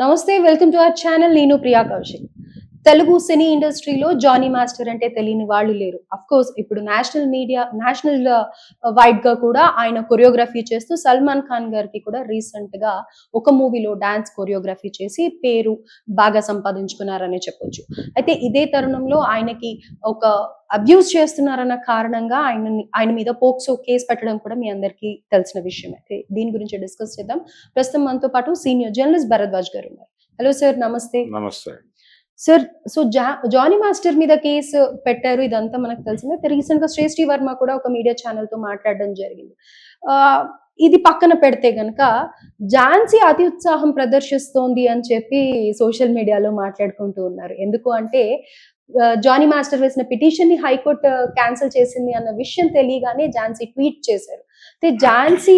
నమస్తే welcome to our channel నేను ప్రియా కౌశిక్. తెలుగు సినీ ఇండస్ట్రీలో జానీ మాస్టర్ అంటే తెలియని వాళ్ళు లేరు. అఫ్ కోర్స్ ఇప్పుడు నేషనల్ మీడియా నేషనల్ వైడ్గా కూడా ఆయన కొరియోగ్రఫీ చేస్తూ సల్మాన్ ఖాన్ గారికి కూడా రీసెంట్గా ఒక మూవీలో డాన్స్ కొరియోగ్రఫీ చేసి పేరు బాగా సంపాదించుకున్నారనే చెప్పొచ్చు. అయితే ఇదే తరుణంలో ఆయనకి ఒక అబ్యూస్ చేస్తున్నారన్న కారణంగా ఆయన ఆయన మీద పోక్సో కేసు పెట్టడం కూడా మీ అందరికీ తెలిసిన విషయం. అయితే దీని గురించి డిస్కస్ చేద్దాం. ప్రస్తుతం మనతో పాటు సీనియర్ జర్నలిస్ట్ భరద్వాజ్ గారు ఉన్నారు. హలో సార్ నమస్తే. నమస్తే. సార్ సో జా జానీ మాస్టర్ మీద కేసు పెట్టారు ఇదంతా మనకు తెలిసిందే. రీసెంట్గా శ్రేష్ఠి వర్మ కూడా ఒక మీడియా ఛానల్తో మాట్లాడడం జరిగింది. ఆ ఇది పక్కన పెడితే గనక ఝాన్సీ అతి ఉత్సాహం ప్రదర్శిస్తోంది అని చెప్పి సోషల్ మీడియాలో మాట్లాడుకుంటూ ఉన్నారు. ఎందుకు అంటే జానీ మాస్టర్ వేసిన పిటిషన్ని హైకోర్టు క్యాన్సిల్ చేసింది అన్న విషయం తెలియగానే ఝాన్సీ ట్వీట్ చేశారు. అయితే ఝాన్సీ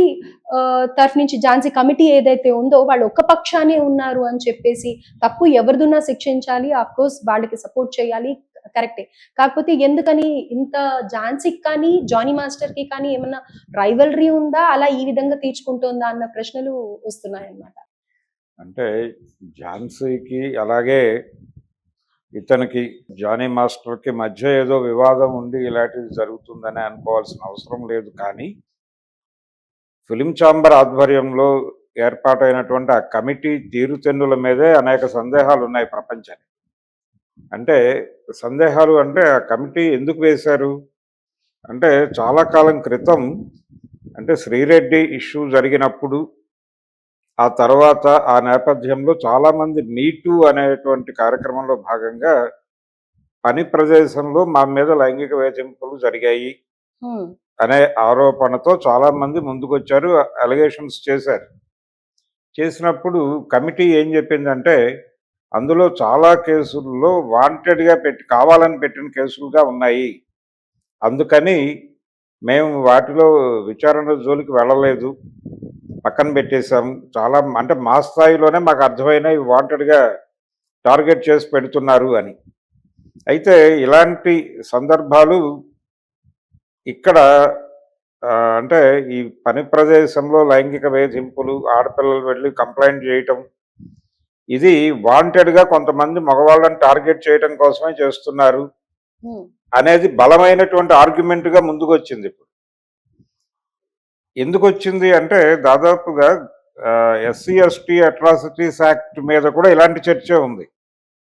తరఫు నుంచి ఝాన్సీ కమిటీ ఏదైతే ఉందో వాళ్ళు ఒక్క పక్షానే ఉన్నారు అని చెప్పేసి తప్పు ఎవరిదున్నా శిక్షించాలి ఆఫ్ కోర్స్ వాళ్ళకి సపోర్ట్ చేయాలి కరెక్టే కాకపోతే ఎందుకని ఇంత ఝాన్సీకి కానీ జానీ మాస్టర్కి కానీ ఏమన్నా రైవలరీ ఉందా? అలా ఈ విధంగా తీర్చుకుంటుందా అన్న ప్రశ్నలు వస్తున్నాయి అన్నమాట అంటే ఝాన్సీకి అలాగే ఇతనికి జానీ మాస్టర్కి మధ్య ఏదో వివాదం ఉండి ఇలాంటిది జరుగుతుందని అనుకోవాల్సిన అవసరం లేదు కానీ ఫిలిం ఛాంబర్ ఆధ్వర్యంలో ఏర్పాటైనటువంటి ఆ కమిటీ తీరుతెన్నుల మీదే అనేక సందేహాలు ఉన్నాయి ప్రపంచానికి. అంటే సందేహాలు అంటే ఆ కమిటీ ఎందుకు వేశారు? అంటే చాలా కాలం క్రితం అంటే శ్రీరెడ్డి ఇష్యూ జరిగినప్పుడు ఆ తర్వాత ఆ నేపథ్యంలో చాలామంది మీటూ అనేటువంటి కార్యక్రమంలో భాగంగా పని ప్రదేశంలో మా మీద లైంగిక వేధింపులు జరిగాయి. అనే ఆరోపణతో చాలామంది ముందుకొచ్చారు అలిగేషన్స్ చేశారు. చేసినప్పుడు కమిటీ ఏం చెప్పిందంటే అందులో చాలా కేసుల్లో వాంటెడ్గా పెట్టి కావాలని పెట్టిన కేసులుగా ఉన్నాయి. అందుకని మేము వాటిలో విచారణ జోలికి వెళ్ళలేదు. పక్కన పెట్టేశాం చాలా అంటే మా స్థాయిలోనే మాకు అర్థమైన వాంటెడ్గా టార్గెట్ చేసి పెడుతున్నారు అని. అయితే ఇలాంటి సందర్భాలు ఇక్కడ అంటే ఈ పని ప్రదేశంలో లైంగిక వేధింపులు ఆడపిల్లలు వెళ్ళి కంప్లైంట్ చేయటం ఇది వాంటెడ్గా కొంతమంది మగవాళ్ళని టార్గెట్ చేయటం కోసమే చేస్తున్నారు అనేది బలమైనటువంటి ఆర్గ్యుమెంట్గా ముందుకు వచ్చింది ఇప్పుడు. ఎందుకు వచ్చింది అంటే దాదాపుగా ఎస్సీ ఎస్టీ అట్రాసిటీస్ యాక్ట్ మీద కూడా ఇలాంటి చర్చ ఉంది.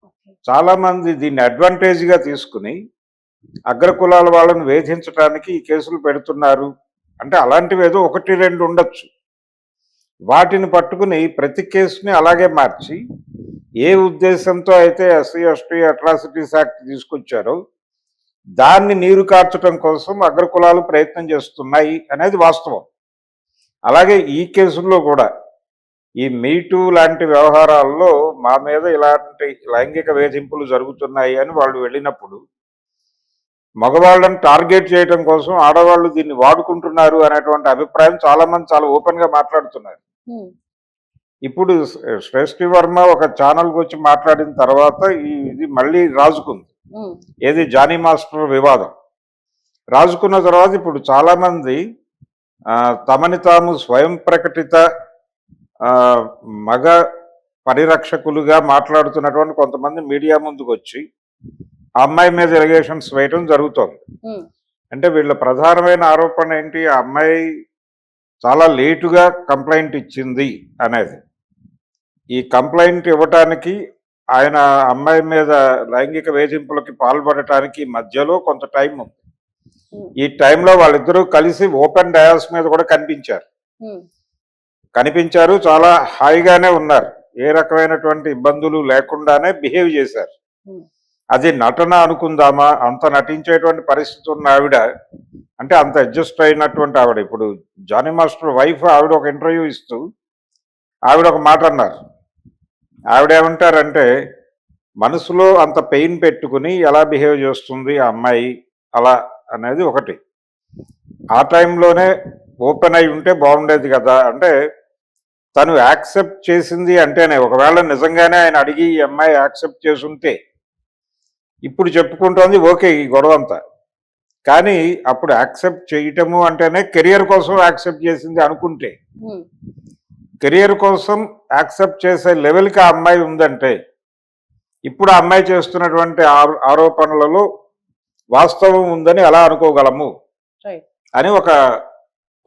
ఓకే. చాలా మంది దీన్ని అడ్వాంటేజ్గా తీసుకుని అగ్రకులాల వాళ్ళని వేధించడానికి ఈ కేసులు పెడుతున్నారు. అంటే అలాంటివి ఏదో ఒకటి రెండు ఉండొచ్చు. వాటిని పట్టుకుని ప్రతి కేసుని అలాగే మార్చి ఏ ఉద్దేశంతో అయితే ఎస్సీ ఎస్టీ అట్రాసిటీస్ యాక్ట్ తీసుకొచ్చారో దాన్ని నీరు కార్చడం కోసం అగ్రకులాలు ప్రయత్నం చేస్తున్నాయి అనేది వాస్తవం. అలాగే ఈ కేసుల్లో కూడా ఈ మీటూ లాంటి వ్యవహారాల్లో మా మీద ఇలాంటి లైంగిక వేధింపులు జరుగుతున్నాయి అని వాళ్ళు వెళ్ళినప్పుడు మగవాళ్ళని టార్గెట్ చేయడం కోసం ఆడవాళ్ళు దీన్ని వాడుకుంటున్నారు అనేటువంటి అభిప్రాయం చాలా మంది చాలా ఓపెన్గా మాట్లాడుతున్నారు. ఇప్పుడు శ్రే- శ్రేష్ఠి వర్మ ఒక ఛానల్కి వచ్చి మాట్లాడిన తర్వాత ఇది మళ్ళీ రాజుకుంది. ఏది జానీ మాస్టర్ వివాదం. రాజుకున్న తర్వాత ఇప్పుడు చాలా మంది తమని తాము స్వయం ప్రకటిత మగ పరిరక్షకులుగా మాట్లాడుతున్నటువంటి కొంతమంది మీడియా ముందుకు వచ్చి ఆ అమ్మాయి మీద ఎలిగేషన్స్ వేయడం జరుగుతోంది. అంటే వీళ్ళ ప్రధానమైన ఆరోపణ ఏంటి? ఆ అమ్మాయి చాలా లేటుగా కంప్లైంట్ ఇచ్చింది అనేది. ఈ కంప్లైంట్ ఇవ్వటానికి ఆయన అమ్మాయి మీద లైంగిక వేధింపులకి పాల్పడటానికి మధ్యలో కొంత టైం ఉంది. ఈ టైంలో వాళ్ళిద్దరూ కలిసి ఓపెన్ డయాస్ మీద కూడా కనిపించారు. కనిపించారు చాలా హాయిగానే ఉన్నారు. ఏ రకమైనటువంటి ఇబ్బందులు లేకుండానే బిహేవ్ చేశారు. అది నటన అనుకుందామా? అంత నటించేటువంటి పరిస్థితి ఉన్న ఆవిడ అంటే అంత అడ్జస్ట్ అయినటువంటి ఆవిడ. ఇప్పుడు జానీ మాస్టర్ వైఫ్ ఆవిడ ఒక ఇంటర్వ్యూ ఇస్తూ ఆవిడ ఒక మాట అన్నారు. ఆవిడ ఏమంటారంటే మనసులో అంత పెయిన్ పెట్టుకుని ఎలా బిహేవ్ చేస్తుంది ఆ అమ్మాయి అలా? అనేది ఒకటి. ఆ టైంలోనే ఓపెన్ అయి ఉంటే బాగుండేది కదా. అంటే తను యాక్సెప్ట్ చేసింది అంటేనే ఒకవేళ నిజంగానే ఆయన అడిగి ఈ అమ్మాయి యాక్సెప్ట్ చేసుంటే ఇప్పుడు చెప్పుకుంటోంది ఓకే ఈ గొడవ అంతా కానీ అప్పుడు యాక్సెప్ట్ చేయటము అంటేనే కెరియర్ కోసం యాక్సెప్ట్ చేసింది అనుకుంటే. కెరియర్ కోసం యాక్సెప్ట్ చేసే లెవెల్కి ఆ అమ్మాయి ఉందంటే ఇప్పుడు ఆ అమ్మాయి చేస్తున్నటువంటి ఆరో- ఆరోపణలలో వాస్తవం ఉందని ఎలా అనుకోగలము? అని ఒక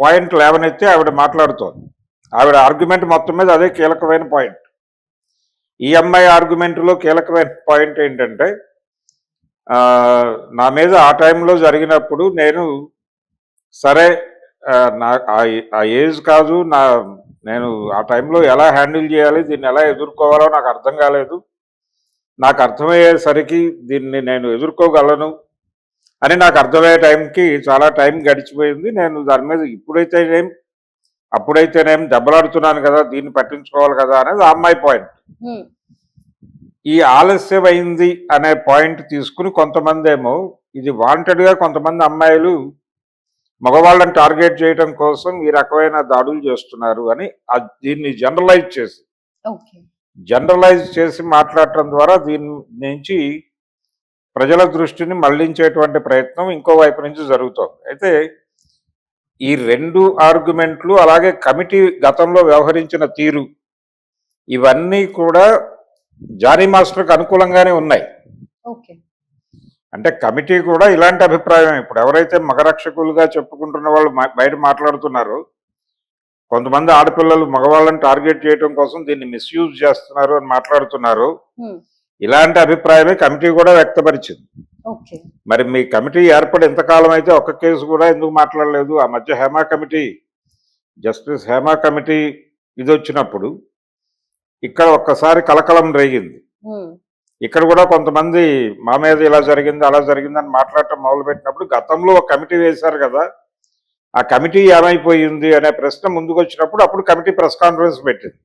పాయింట్ లేవనెత్తి ఆవిడ మాట్లాడుతోంది. ఆవిడ ఆర్గ్యుమెంట్ మొత్తం మీద అదే కీలకమైన పాయింట్. ఈ అమ్మాయి ఆర్గ్యుమెంట్లో కీలకమైన పాయింట్ ఏంటంటే నా మీద ఆ టైంలో జరిగినప్పుడు నేను సరే నా ఆ- ఏజ్ కాదు నా నేను ఆ టైంలో ఎలా హ్యాండిల్ చేయాలి దీన్ని ఎలా ఎదుర్కోవాలో నాకు అర్థం కాలేదు. నాకు అర్థమయ్యేసరికి దీన్ని నేను ఎదుర్కోగలను అని నాకు అర్థమయ్యే టైంకి చాలా టైం గడిచిపోయింది. నేను దాని మీద ఇప్పుడైతేనేం అప్పుడైతేనేం దెబ్బలాడుతున్నాను కదా దీన్ని పట్టించుకోవాలి కదా అనేది ఆ అమ్మాయి పాయింట్. ఈ ఆలస్యం అయింది అనే పాయింట్ తీసుకుని కొంతమంది ఏమో ఇది వాంటెడ్గా కొంతమంది అమ్మాయిలు మగవాళ్ళని టార్గెట్ చేయడం కోసం ఈ రకమైన దాడులు చేస్తున్నారు అని దీన్ని జనరలైజ్ చేసి. జనరలైజ్ చేసి మాట్లాడటం ద్వారా దీని నుంచి ప్రజల దృష్టిని మళ్ళించేటువంటి ప్రయత్నం ఇంకో వైపు నుంచి జరుగుతోంది. అయితే ఈ రెండు ఆర్గ్యుమెంట్లు అలాగే కమిటీ గతంలో వ్యవహరించిన తీరు ఇవన్నీ కూడా జానీ మాస్టర్కి అనుకూలంగానే ఉన్నాయి. అంటే కమిటీ కూడా ఇలాంటి అభిప్రాయం. ఇప్పుడు ఎవరైతే మగరక్షకులుగా చెప్పుకుంటున్న వాళ్ళు బయట మాట్లాడుతున్నారో కొంతమంది ఆడపిల్లలు మగవాళ్ళని టార్గెట్ చేయడం కోసం దీన్ని మిస్యూజ్ చేస్తున్నారు అని మాట్లాడుతున్నారు ఇలాంటి అభిప్రాయమే కమిటీ కూడా వ్యక్తపరిచింది. మరి మీ కమిటీ ఏర్పడి ఎంతకాలం అయితే ఒక్క కేసు కూడా ఎందుకు మాట్లాడలేదు? ఆ మధ్య Hema committee justice Hema committee ఇది వచ్చినప్పుడు ఇక్కడ ఒక్కసారి కలకలం రేగింది. ఇక్కడ కూడా కొంతమంది మా మీద ఇలా జరిగింది అలా జరిగింది అని మాట్లాడటం మొదలుపెట్టినప్పుడు గతంలో ఒక కమిటీ వేశారు కదా ఆ కమిటీ ఏమైపోయింది అనే ప్రశ్న ముందుకు వచ్చినప్పుడు అప్పుడు కమిటీ ప్రెస్ కాన్ఫరెన్స్ పెట్టింది.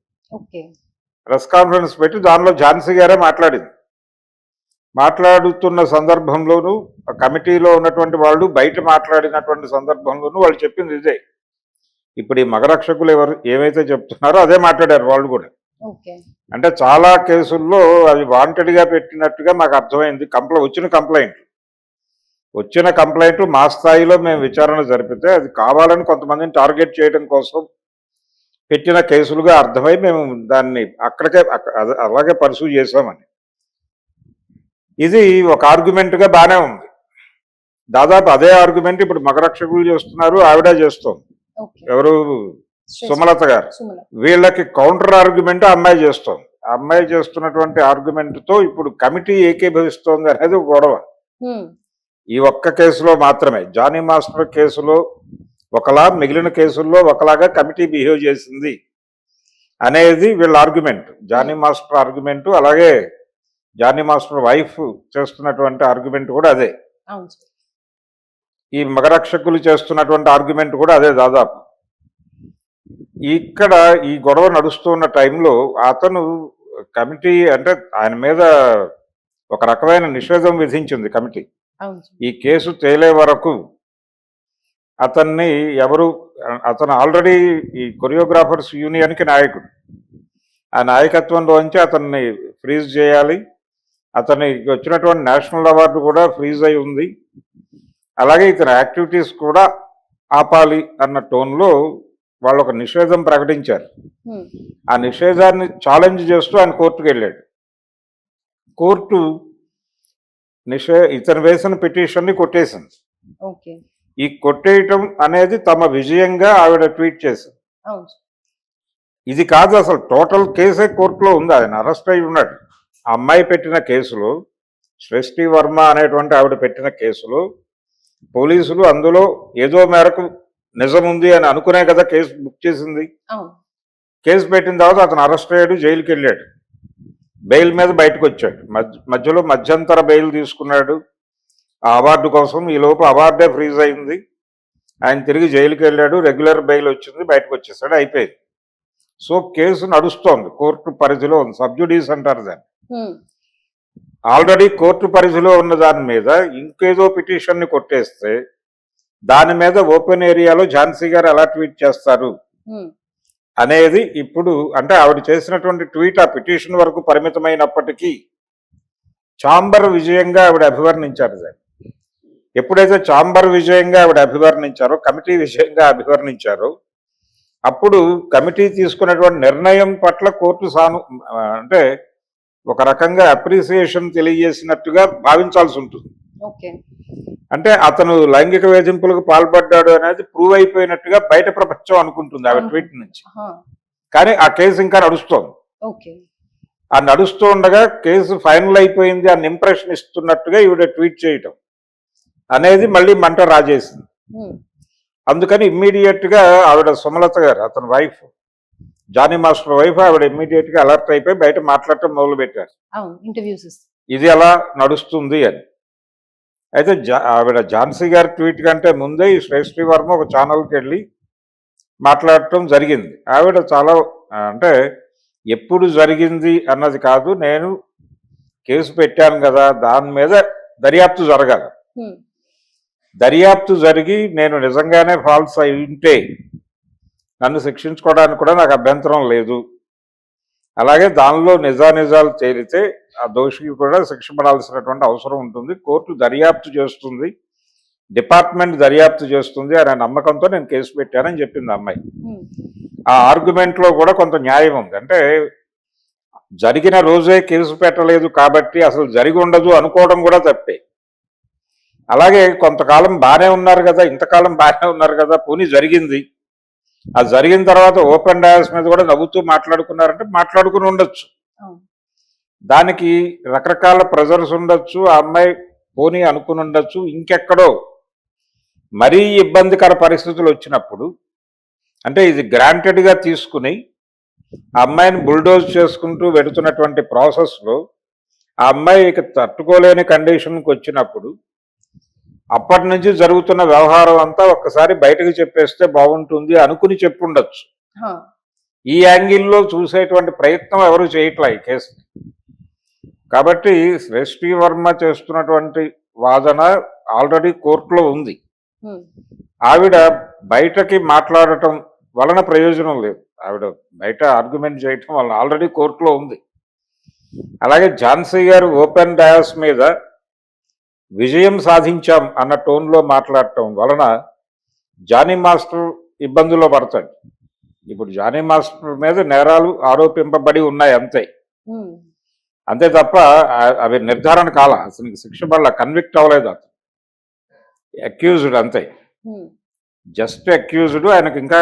ప్రెస్ కాన్ఫరెన్స్ పెట్టి దానిలో ఝాన్సీ గారే మాట్లాడింది. మాట్లాడుతున్న సందర్భంలోనూ ఆ కమిటీలో ఉన్నటువంటి వాళ్ళు బయట మాట్లాడినటువంటి సందర్భంలోనూ వాళ్ళు చెప్పింది ఇదే. ఇప్పుడు ఈ మగరక్షకులు ఎవరు ఏమైతే చెప్తున్నారో అదే మాట్లాడారు వాళ్ళు కూడా. అంటే చాలా కేసుల్లో అది వాంటెడ్గా పెట్టినట్టుగా మాకు అర్థమైంది. కంప్లై వచ్చిన కంప్లైంట్. వచ్చిన కంప్లైంట్ మా స్థాయిలో మేము విచారణ జరిపితే అది కావాలని కొంతమందిని టార్గెట్ చేయడం కోసం పెట్టిన కేసులుగా అర్థమై మేము దాన్ని అక్కడికే అలాగే పర్సూ చేసామని ఇది ఒక ఆర్గ్యుమెంట్గా బానే ఉంది. దాదాపు అదే ఆర్గ్యుమెంట్ ఇప్పుడు మగరక్షకులు చేస్తున్నారు ఆవిడ చేస్తోంది. ఓకే. ఎవరు సుమలత గారు. వీళ్ళకి కౌంటర్ ఆర్గ్యుమెంట్ అమ్మాయి చేస్తోంది. అమ్మాయి చేస్తున్నటువంటి ఆర్గ్యుమెంట్తో ఇప్పుడు కమిటీ ఏకీభవిస్తోంది అనేది గొడవ. ఈ ఒక్క కేసులో మాత్రమే. జానీ మాస్టర్ కేసులో ఒకలా మిగిలిన కేసుల్లో ఒకలాగా కమిటీ బిహేవ్ చేసింది అనేది వీళ్ళ ఆర్గ్యుమెంట్ జానీ మాస్టర్ ఆర్గ్యుమెంట్ అలాగే జానీ మాస్టర్ వైఫ్ చేస్తున్నటువంటి ఆర్గ్యుమెంట్ కూడా అదే. ఈ మగరక్షకులు చేస్తున్నటువంటి ఆర్గ్యుమెంట్ కూడా అదే దాదాపు. ఇక్కడ ఈ గొడవ నడుస్తున్న టైంలో అతను కమిటీ అంటే ఆయన మీద ఒక రకమైన నిషేధం విధించింది కమిటీ. ఈ కేసు తేలే వరకు అతన్ని ఎవరు అతను ఆల్రెడీ ఈ కొరియోగ్రాఫర్స్ యూనియన్కి నాయకుడు. ఆ నాయకత్వంలోంచి అతన్ని ఫ్రీజ్ చేయాలి. అతనికి వచ్చినటువంటి నేషనల్ అవార్డు కూడా ఫ్రీజ్ అయి ఉంది. అలాగే ఇతని యాక్టివిటీస్ కూడా ఆపాలి అన్న టోన్లో వాళ్ళు ఒక నిషేధం ప్రకటించారు. ఆ నిషేధాన్ని ఛాలెంజ్ చేస్తూ ఆయన కోర్టుకు వెళ్ళాడు. కోర్టు నిషే ఇతను వేసిన పిటిషన్ని కొట్టేసింది. ఓకే. ఈ కొట్టేయటం అనేది తమ విజయంగా ఆవిడ ట్వీట్ చేసింది. ఇది కాదు అసలు టోటల్ కేసే కోర్టులో ఉంది. ఆయన అరెస్ట్ అయి ఉన్నాడు. ఆ అమ్మాయి పెట్టిన కేసులో సృష్టి వర్మ అనేటువంటి ఆవిడ పెట్టిన కేసులో పోలీసులు అందులో ఏదో మేరకు నిజం ఉంది అని అనుకునే కదా కేసు బుక్ చేసింది. కేసు పెట్టిన తర్వాత అతను అరెస్ట్ అయ్యాడు జైలుకి వెళ్ళాడు. బెయిల్ మీద బయటకు వచ్చాడు మధ్య మధ్యలో మధ్యంతర బెయిల్ తీసుకున్నాడు. ఆ అవార్డు కోసం ఈ లోపు అవార్డే ఫ్రీజ్ అయింది. ఆయన తిరిగి జైలుకి వెళ్ళాడు రెగ్యులర్ బెయిల్ వచ్చింది బయటకు వచ్చేసాడు అయిపోయింది. సో కేసు నడుస్తోంది కోర్టు పరిధిలో ఉంది. సబ్జుడీస్ అంటారు దాన్ని. ఆల్రెడీ కోర్టు పరిధిలో ఉన్న దాని మీద ఇంకేదో పిటిషన్ని కొట్టేస్తే దాని మీద ఓపెన్ ఏరియాలో ఝాన్సీ గారు ఎలా ట్వీట్ చేస్తారు? అనేది ఇప్పుడు అంటే ఆవిడ చేసినటువంటి ట్వీట్ ఆ పిటిషన్ వరకు పరిమితమైనప్పటికీ చాంబర్ విజయంగా ఆవిడ అభివర్ణించారు దాన్ని ఎప్పుడైతే చాంబర్ విజయంగా ఆవిడ అభివర్ణించారో కమిటీ విజయంగా అభివర్ణించారో అప్పుడు కమిటీ తీసుకున్నటువంటి నిర్ణయం పట్ల కోర్టు సాను అంటే ఒక రకంగా అప్రిసియేషన్ తెలియజేసినట్టుగా భావించాల్సి ఉంటుంది. ఓకే. అంటే అతను లైంగిక వేధింపులకు పాల్పడ్డాడు అనేది ప్రూవ్ అయిపోయినట్టుగా బయట ప్రపంచం అనుకుంటుంది ఆవిడ ట్వీట్ నుంచి. కానీ ఆ కేసు ఇంకా నడుస్తోంది. ఆ నడుస్తూ ఉండగా కేసు ఫైనల్ అయిపోయింది అన్న ఇంప్రెషన్ ఇస్తున్నట్టుగా ఈవిడ ట్వీట్ చేయటం అనేది మళ్ళీ మంట రాజేసింది. అందుకని ఇమ్మీడియట్గా ఆవిడ సుమలత గారు అతని వైఫ్ జానీ మాస్టర్ వైఫ్ ఆవిడ ఇమ్మీడియట్గా అలర్ట్ అయిపోయి బయట మాట్లాడటం మొదలు పెట్టారు ఇది ఎలా నడుస్తుంది అని. అయితే జా- ఆవిడ ఝాన్సీ గారి ట్వీట్ కంటే ముందే ఈ శ్రేష్ఠి వర్మ ఒక ఛానల్కి వెళ్ళి మాట్లాడటం జరిగింది. ఆవిడ చాలా అంటే ఎప్పుడు జరిగింది అన్నది కాదు నేను కేసు పెట్టాను కదా దాని మీద దర్యాప్తు జరగాలి. దర్యాప్తు జరిగి నేను నిజంగానే ఫాల్స్ అయి ఉంటే నన్ను శిక్షించుకోవడానికి కూడా నాకు అభ్యంతరం లేదు. అలాగే దానిలో నిజానిజాలు తేలితే ఆ దోషికి కూడా శిక్ష పడాల్సినటువంటి అవసరం ఉంటుంది. కోర్టు దర్యాప్తు చేస్తుంది. డిపార్ట్మెంట్ దర్యాప్తు చేస్తుంది అనే నమ్మకంతో నేను కేసు పెట్టానని చెప్పింది అమ్మాయి. ఆ ఆర్గ్యుమెంట్లో కూడా కొంత న్యాయం ఉంది. అంటే జరిగిన రోజే కేసు పెట్టలేదు కాబట్టి అసలు జరిగి ఉండదు అనుకోవడం కూడా తప్పే. అలాగే కొంతకాలం బాగానే ఉన్నారు కదా ఇంతకాలం బాగానే ఉన్నారు కదా పోనీ జరిగింది. ఆ జరిగిన తర్వాత ఓపెన్ డయాస్ మీద కూడా నవ్వుతూ మాట్లాడుకున్నారంటే మాట్లాడుకుని ఉండొచ్చు. దానికి రకరకాల ప్రెజర్స్ ఉండొచ్చు ఆ అమ్మాయి పోనీ అనుకుని ఉండొచ్చు ఇంకెక్కడో. మరీ ఇబ్బందికర పరిస్థితులు వచ్చినప్పుడు అంటే ఇది గ్రాంటెడ్గా తీసుకుని ఆ అమ్మాయిని బుల్డోజ్ చేసుకుంటూ వెడుతున్నటువంటి ప్రాసెస్లో ఆ అమ్మాయి ఇక తట్టుకోలేని కండిషన్కి వచ్చినప్పుడు అప్పటి నుంచి జరుగుతున్న వ్యవహారం అంతా ఒక్కసారి బయటకు చెప్పేస్తే బాగుంటుంది అనుకుని చెప్పుండొచ్చు. ఈ యాంగిల్లో చూసేటువంటి ప్రయత్నం ఎవరు చేయట్లా ఈ కేసుని? కాబట్టి శ్రేష్ఠి వర్మ చేస్తున్నటువంటి వాదన ఆల్రెడీ కోర్టులో ఉంది. ఆవిడ బయటకి మాట్లాడటం వలన ప్రయోజనం లేదు. ఆవిడ బయట ఆర్గ్యుమెంట్ చేయటం వలన ఆల్రెడీ కోర్టులో ఉంది. అలాగే ఝాన్సీ గారు ఓపెన్ డయాస్ మీద విజయం సాధించాం అన్న టోన్లో మాట్లాడటం వలన జానీ మాస్టర్ ఇబ్బందుల్లో పడతాడు. ఇప్పుడు జానీ మాస్టర్ మీద నేరాలు ఆరోపింపబడి ఉన్నాయి అంతే. అంతే తప్ప అవి నిర్ధారణ కాల అతనికి శిక్ష పడల కన్విక్ట్ అవ్వలేదు అతను. అక్యూజ్డ్ అంతే. జస్ట్ అక్యూజ్డ్ ఆయనకు ఇంకా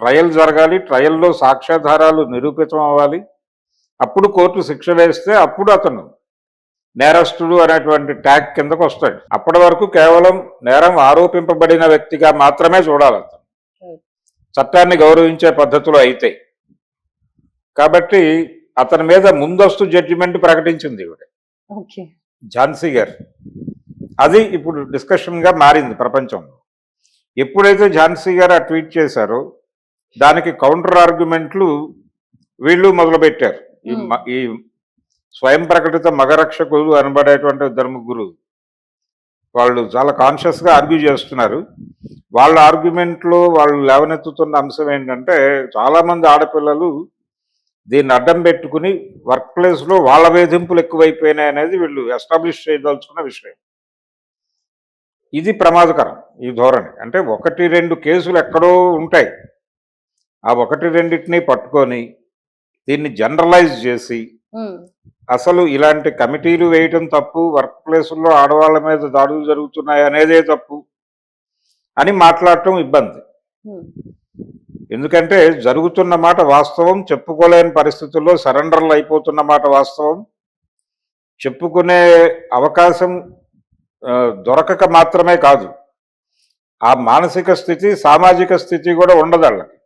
ట్రయల్ జరగాలి ట్రయల్లో సాక్ష్యాధారాలు నిరూపితం అవ్వాలి. అప్పుడు కోర్టు శిక్ష వేస్తే అప్పుడు అతను నేరస్తుడు అనేటువంటి ట్యాగ్ కిందకు వస్తాడు. అప్పటి వరకు కేవలం నేరం ఆరోపింపబడిన వ్యక్తిగా మాత్రమే చూడాలి Right. చట్టాన్ని గౌరవించే పద్ధతిలో అయితే. కాబట్టి అతని మీద ముందస్తు జడ్జిమెంట్ ప్రకటించింది ఓకే ఝాన్సీ గారు. అది ఇప్పుడు డిస్కషన్గా మారింది ప్రపంచంలో. ఎప్పుడైతే ఝాన్సీ గారు ఆ ట్వీట్ చేశారో దానికి కౌంటర్ ఆర్గ్యుమెంట్లు వీళ్ళు మొదలుపెట్టారు. ఈ Hmm. ఈ స్వయం ప్రకటిత మగరక్షకులు అనబడేటువంటి ఇద్దరు ముగ్గురు. వాళ్ళు చాలా కాన్షియస్గా ఆర్గ్యూ చేస్తున్నారు. వాళ్ళ ఆర్గ్యుమెంట్లో వాళ్ళు లేవనెత్తుతున్న అంశం ఏంటంటే చాలా మంది ఆడపిల్లలు దీన్ని అడ్డం పెట్టుకుని వర్క్ ప్లేస్లో వాళ్ళ వేధింపులు ఎక్కువైపోయినాయి అనేది వీళ్ళు ఎస్టాబ్లిష్ చేయదలుచుకున్న విషయం. ఇది ప్రమాదకరం ఈ ధోరణి. అంటే ఒకటి రెండు కేసులు ఎక్కడో ఉంటాయి. ఆ ఒకటి రెండింటిని పట్టుకొని దీన్ని జనరలైజ్ చేసి అసలు ఇలాంటి కమిటీలు వేయటం తప్పు వర్క్ ప్లేసుల్లో ఆడవాళ్ళ మీద దాడులు జరుగుతున్నాయి అనేదే తప్పు అని మాట్లాడటం ఇబ్బంది. ఎందుకంటే జరుగుతున్న మాట వాస్తవం చెప్పుకోలేని పరిస్థితుల్లో సరెండర్లు అయిపోతున్న మాట వాస్తవం. చెప్పుకునే అవకాశం దొరకక మాత్రమే కాదు. ఆ మానసిక స్థితి సామాజిక స్థితి కూడా ఉండదు వాళ్ళకి.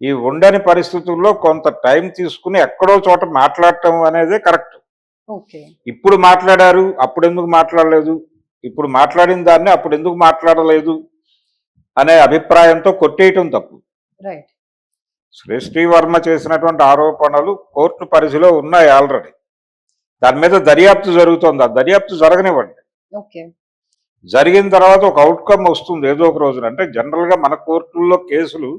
ఈ ఉండని పరిస్థితుల్లో కొంత టైం తీసుకుని ఎక్కడో చోట మాట్లాడటం అనేది కరెక్ట్. ఇప్పుడు మాట్లాడారు అప్పుడు ఎందుకు మాట్లాడలేదు? ఇప్పుడు మాట్లాడిన దాన్ని అప్పుడు ఎందుకు మాట్లాడలేదు? అనే అభిప్రాయంతో కొట్టేయటం తప్పు. శ్రేష్ఠి వర్మ చేసినటువంటి ఆరోపణలు కోర్టు పరిధిలో ఉన్నాయి ఆల్రెడీ. దాని మీద దర్యాప్తు జరుగుతోంది. ఆ దర్యాప్తు జరగనివ్వండి. జరిగిన తర్వాత ఒక అవుట్కమ్ వస్తుంది. ఏదో ఒక రోజున. అంటే జనరల్గా మన కోర్టుల్లో కేసులు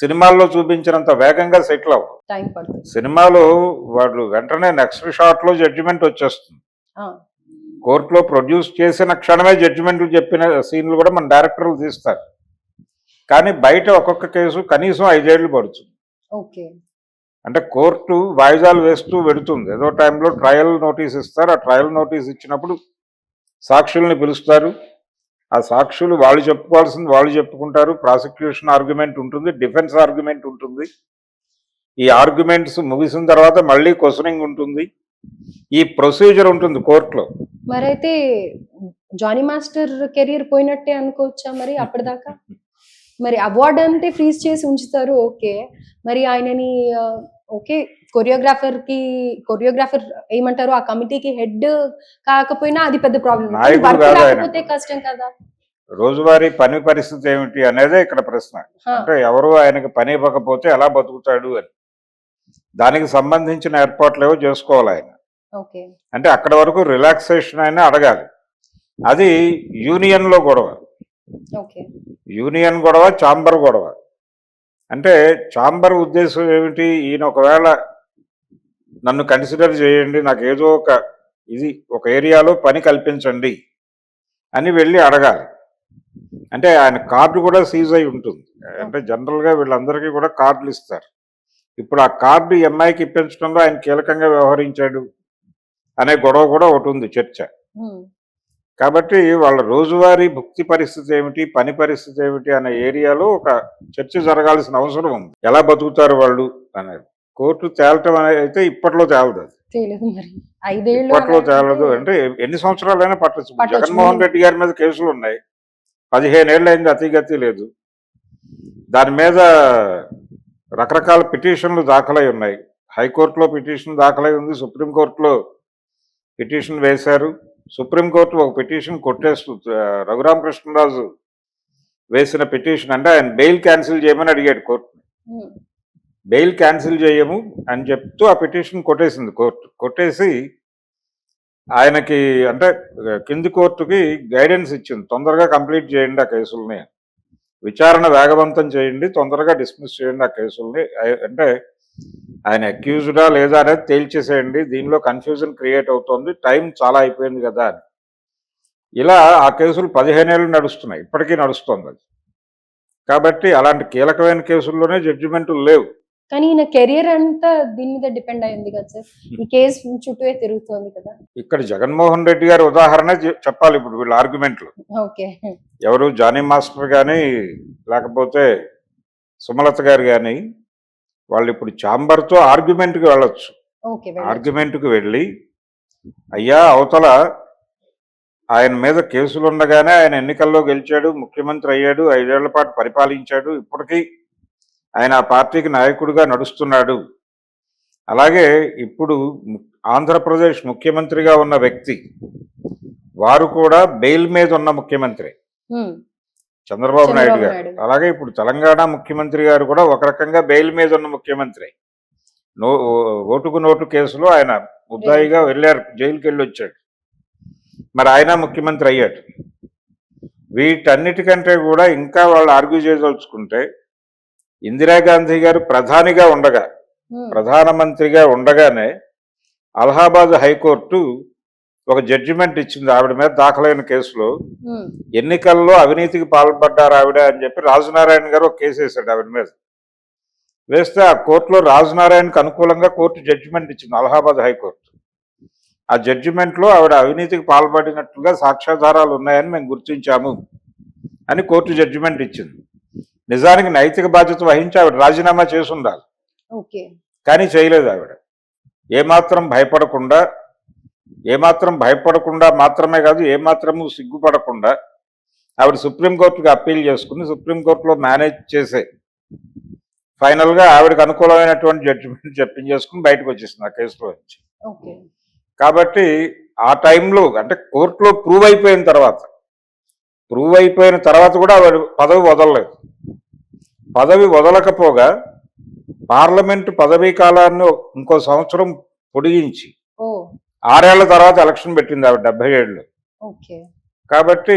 సినిమాల్లో చూపించినంత వేగంగా సెటిల్ అవ్వవు టైం పడుతుంది. సినిమాలో వాళ్ళు వెంటనే నెక్స్ట్ షాట్లో జడ్జిమెంట్ వచ్చేస్తుంది. కోర్టులో ప్రొడ్యూస్ చేసిన క్షణమే జడ్జిమెంట్లు చెప్పిన సీన్లు కూడా మన డైరెక్టర్లు తీస్తారు. కానీ బయట ఒక్కొక్క కేసు కనీసం ఐదేళ్ళు పడుతుంది. అంటే కోర్టు వాయిదాలు వేస్తూ పెడుతుంది ఏదో టైంలో ట్రయల్ నోటీస్ ఇస్తారు. ఆ ట్రయల్ నోటీస్ ఇచ్చినప్పుడు సాక్షుల్ని పిలుస్తారు. ఆ సాక్షులు వాళ్ళు చెప్పుకోవాల్సింది వాళ్ళు చెప్పుకుంటారు. ప్రాసిక్యూషన్ ఆర్గ్యుమెంట్ ఉంటుంది డిఫెన్స్ ఆర్గ్యుమెంట్ ఉంటుంది. ఈ ఆర్గ్యుమెంట్స్ ముగిసిన తర్వాత మళ్ళీ క్వశ్చనింగ్ ఉంటుంది. ఈ ప్రొసీజర్ ఉంటుంది కోర్టులో. మరైతే జానీ మాస్టర్ కెరీర్ పోయినట్టే అనుకోవచ్చా మరి అప్పటిదాకా? మరి అవార్డ్ అంటే ఫ్రీజ్ చేసి ఉంచుతారు ఓకే. మరి ఆయనని ఓకే కొరియోగ్రాఫర్కి కొరియోగ్రాఫర్ ఏమంటారు? ఆ కమిటీకి హెడ్ కాకపోయినా అది పెద్ద ప్రాబ్లం కష్టం కదా. రోజువారీ పని పరిస్థితి ఏమిటి అనేదే ఇక్కడ ప్రశ్న. అంటే ఎవరు ఆయనకి పని ఇవ్వకపోతే ఎలా బతుకుతాడు అని. దానికి సంబంధించిన ఏర్పాట్లు ఏవో చేసుకోవాలి ఆయన. ఓకే. అంటే అక్కడ వరకు రిలాక్సేషన్ అయినా అడగాలి. అది యూనియన్లో గొడవ. ఓకే. యూనియన్ గొడవ చాంబర్ గొడవ. అంటే చాంబర్ ఉద్దేశం ఏమిటి? ఈయన ఒకవేళ నన్ను కన్సిడర్ చేయండి నాకు ఏదో ఒక ఇది ఒక ఏరియాలో పని కల్పించండి అని వెళ్ళి అడగాలి. అంటే ఆయన కార్డు కూడా సీజ్ అయి ఉంటుంది. అంటే జనరల్గా వీళ్ళందరికీ కూడా కార్డులు ఇస్తారు. ఇప్పుడు ఆ కార్డు అమ్మాయికి ఇప్పించడంలో ఆయన కీలకంగా వ్యవహరించాడు అనే గొడవ కూడా ఒకటి ఉంది చర్చ. కాబట్టి వాళ్ళ రోజువారీ భుక్తి పరిస్థితి ఏమిటి పని పరిస్థితి ఏమిటి అనే ఏరియాలో ఒక చర్చ జరగాల్సిన అవసరం ఉంది. ఎలా బతుకుతారు వాళ్ళు అనేది. కోర్టు తేలటం అనేది అయితే ఇప్పట్లో తేలదు ఐదేళ్ళు ఇప్పట్లో తేలదు. అంటే ఎన్ని సంవత్సరాలైనా పట్టచ్చు. జగన్మోహన్ రెడ్డి గారి మీద కేసులు ఉన్నాయి. పదిహేను ఏళ్ళు అయింది అతిగతి లేదు. దాని మీద రకరకాల పిటిషన్లు దాఖలై ఉన్నాయి. హైకోర్టులో పిటిషన్ దాఖలై ఉంది. సుప్రీంకోర్టులో పిటిషన్ వేశారు. సుప్రీంకోర్టు ఒక పిటిషన్ కొట్టేస్తూ రఘురామకృష్ణరాజు వేసిన పిటిషన్ అంటే ఆయన బెయిల్ క్యాన్సిల్ చేయమని అడిగాడు కోర్టు ఉమ్, బెయిల్ క్యాన్సిల్ చేయము అని చెప్తూ ఆ పిటిషన్ కొట్టేసింది కోర్టు. కొట్టేసి ఆయనకి అంటే కింది కోర్టుకి గైడెన్స్ ఇచ్చింది తొందరగా కంప్లీట్ చేయండి ఆ కేసుల్ని. విచారణ వేగవంతం చేయండి తొందరగా డిస్మిస్ చేయండి ఆ కేసుల్ని. అంటే ఆయన అక్యూజ్డా లేదా అనేది తేల్చేసేయండి దీనిలో కన్ఫ్యూజన్ క్రియేట్ అవుతుంది టైం చాలా అయిపోయింది కదా అని. ఇలా ఆ కేసులు పదిహేనేళ్ళు నడుస్తున్నాయి ఇప్పటికీ నడుస్తుంది అది. కాబట్టి అలాంటి కీలకమైన కేసుల్లోనే జడ్జిమెంట్లు లేవు. కానీ ఈయన కెరియర్ అంతా దీని మీద డిపెండ్ అయింది కదా సార్? ఈ కేసు చుట్టూ తిరుగుతోంది కదా? ఇక్కడ జగన్మోహన్ రెడ్డి గారి ఉదాహరణ చెప్పాలి ఇప్పుడు వీళ్ళ ఆర్గ్యుమెంట్లు ఓకే. ఎవరు? జానీ మాస్టర్ కానీ లేకపోతే సుమలత గారు కానీ వాళ్ళు ఇప్పుడు ఛాంబర్తో ఆర్గ్యుమెంట్కి వెళ్ళొచ్చు. ఓకే వెళ్ళొచ్చు. ఆర్గ్యుమెంట్కి వెళ్ళి అయ్యా అవతల ఆయన మీద కేసులు ఉండగానే ఆయన ఎన్నికల్లో గెలిచాడు ముఖ్యమంత్రి అయ్యాడు ఐదేళ్ళ పాటు పరిపాలించాడు ఇప్పటికీ ఆయన ఆ పార్టీకి నాయకుడిగా నడుస్తున్నాడు. అలాగే ఇప్పుడు ఆంధ్రప్రదేశ్ ముఖ్యమంత్రిగా ఉన్న వ్యక్తి వారు కూడా బెయిల్ మీద ఉన్న ముఖ్యమంత్రి. చంద్రబాబు నాయుడు గారు. అలాగే ఇప్పుడు తెలంగాణ ముఖ్యమంత్రి గారు కూడా ఒక రకంగా బెయిల్ మీద ఉన్న ముఖ్యమంత్రి. నో ఓటుకు నోటు కేసులో ఆయన ముద్దాయిగా వెళ్ళారు జైలుకి వెళ్ళి వచ్చాడు మరి ఆయన ముఖ్యమంత్రి అయ్యాడు. వీటన్నిటికంటే కూడా ఇంకా వాళ్ళు ఆర్గ్యూ చేయదలుచుకుంటే ఇందిరాగాంధీ గారు ప్రధానిగా ఉండగా ప్రధానమంత్రిగా ఉండగానే అలహాబాద్ హైకోర్టు ఒక జడ్జిమెంట్ ఇచ్చింది ఆవిడ మీద దాఖలైన కేసులో. ఎన్నికల్లో అవినీతికి పాల్పడ్డారు ఆవిడ అని చెప్పి రాజనారాయణ గారు ఒక కేసు వేశాడు ఆవిడ మీద. వేస్తే ఆ కోర్టులో రాజనారాయణకు అనుకూలంగా కోర్టు జడ్జిమెంట్ ఇచ్చింది అలహాబాద్ హైకోర్టు. ఆ జడ్జిమెంట్లో ఆవిడ అవినీతికి పాల్పడినట్లుగా సాక్ష్యాధారాలు ఉన్నాయని మేము గుర్తించాము అని కోర్టు జడ్జిమెంట్ ఇచ్చింది. నిజానికి నైతిక బాధ్యత వహించి ఆవిడ రాజీనామా చేసి ఉండాలి కానీ చేయలేదు ఆవిడ. ఏమాత్రం భయపడకుండా ఏమాత్రం భయపడకుండా మాత్రమే కాదు ఏమాత్రము సిగ్గుపడకుండా ఆవిడ సుప్రీంకోర్టుకి అప్పీల్ చేసుకుని సుప్రీంకోర్టులో మేనేజ్ చేసే ఫైనల్గా ఆవిడకి అనుకూలమైనటువంటి జడ్జిమెంట్ చెప్పించేసుకుని బయటకు వచ్చేసింది ఆ కేసులో నుంచి. కాబట్టి ఆ టైంలో అంటే కోర్టులో ప్రూవ్ అయిపోయిన తర్వాత ప్రూవ్ అయిపోయిన తర్వాత కూడా ఆవిడ పదవి వదలలేదు. పదవి వదలకపోగా పార్లమెంటు పదవీ కాలాన్ని ఇంకో సంవత్సరం పొడిగించి ఆరేళ్ళ తర్వాత ఎలక్షన్ పెట్టింది ఆవిడ డెబ్బై ఏళ్ళు కాబట్టి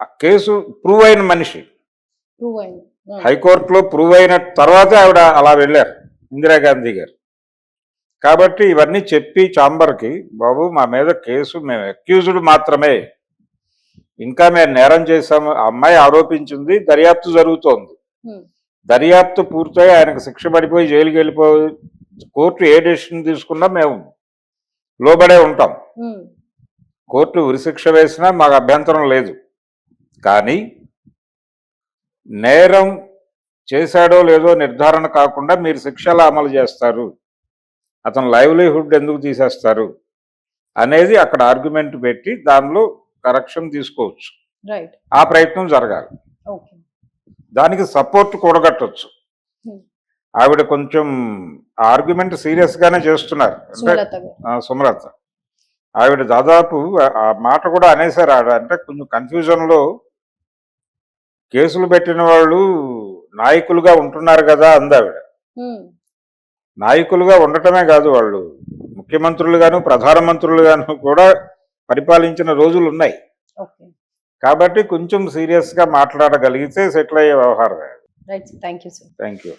ఆ కేసు ప్రూవ్ అయిన మనిషి. హైకోర్టులో ప్రూవ్ అయిన తర్వాతే ఆవిడ అలా వెళ్ళారు ఇందిరాగాంధీ గారు. కాబట్టి ఇవన్నీ చెప్పి చాంబర్కి బాబు మా మీద కేసు మేము అక్యూజ్డ్ మాత్రమే. ఇంకా మేము నేరం చేశాము. అమ్మాయి ఆరోపించింది దర్యాప్తు జరుగుతోంది. దర్యాప్తు పూర్తయి ఆయనకు శిక్ష పడిపోయి జైలుకి వెళ్ళిపోయి కోర్టు ఏ డెసిషన్ తీసుకున్నా మేము లోబడే ఉంటాం. కోర్టు ఉరిశిక్ష వేసినా మాకు అభ్యంతరం లేదు. కానీ నేరం చేశాడో లేదో నిర్ధారణ కాకుండా మీరు శిక్షలా అమలు చేస్తారు. అతను లైవ్లీహుడ్ ఎందుకు తీసేస్తారు? అనేది అక్కడ ఆర్గ్యుమెంట్ పెట్టి దానిలో కరెక్షన్ తీసుకోవచ్చు. ఆ ప్రయత్నం జరగాలి. దానికి సపోర్ట్ కూడగట్టవచ్చు Hmm. ఆవిడ కొంచెం ఆర్గ్యుమెంట్ సీరియస్ గానే చేస్తున్నారు. అంటే సుమలత ఆవిడ దాదాపు ఆ- మాట కూడా అనేసారు ఆవిడ. అంటే కొంచెం కన్ఫ్యూజన్లో కేసులు పెట్టిన వాళ్ళు నాయకులుగా ఉంటున్నారు కదా అంది ఆవిడ ఉమ్, నాయకులుగా ఉండటమే కాదు వాళ్ళు. ముఖ్యమంత్రులుగాను ప్రధానమంత్రులుగాను కూడా పరిపాలించిన రోజులు ఉన్నాయి. కాబట్టి కొంచెం సీరియస్గా మాట్లాడగలిగితే సెటిల్ అయ్యే వ్యవహారం థ్యాంక్ యూ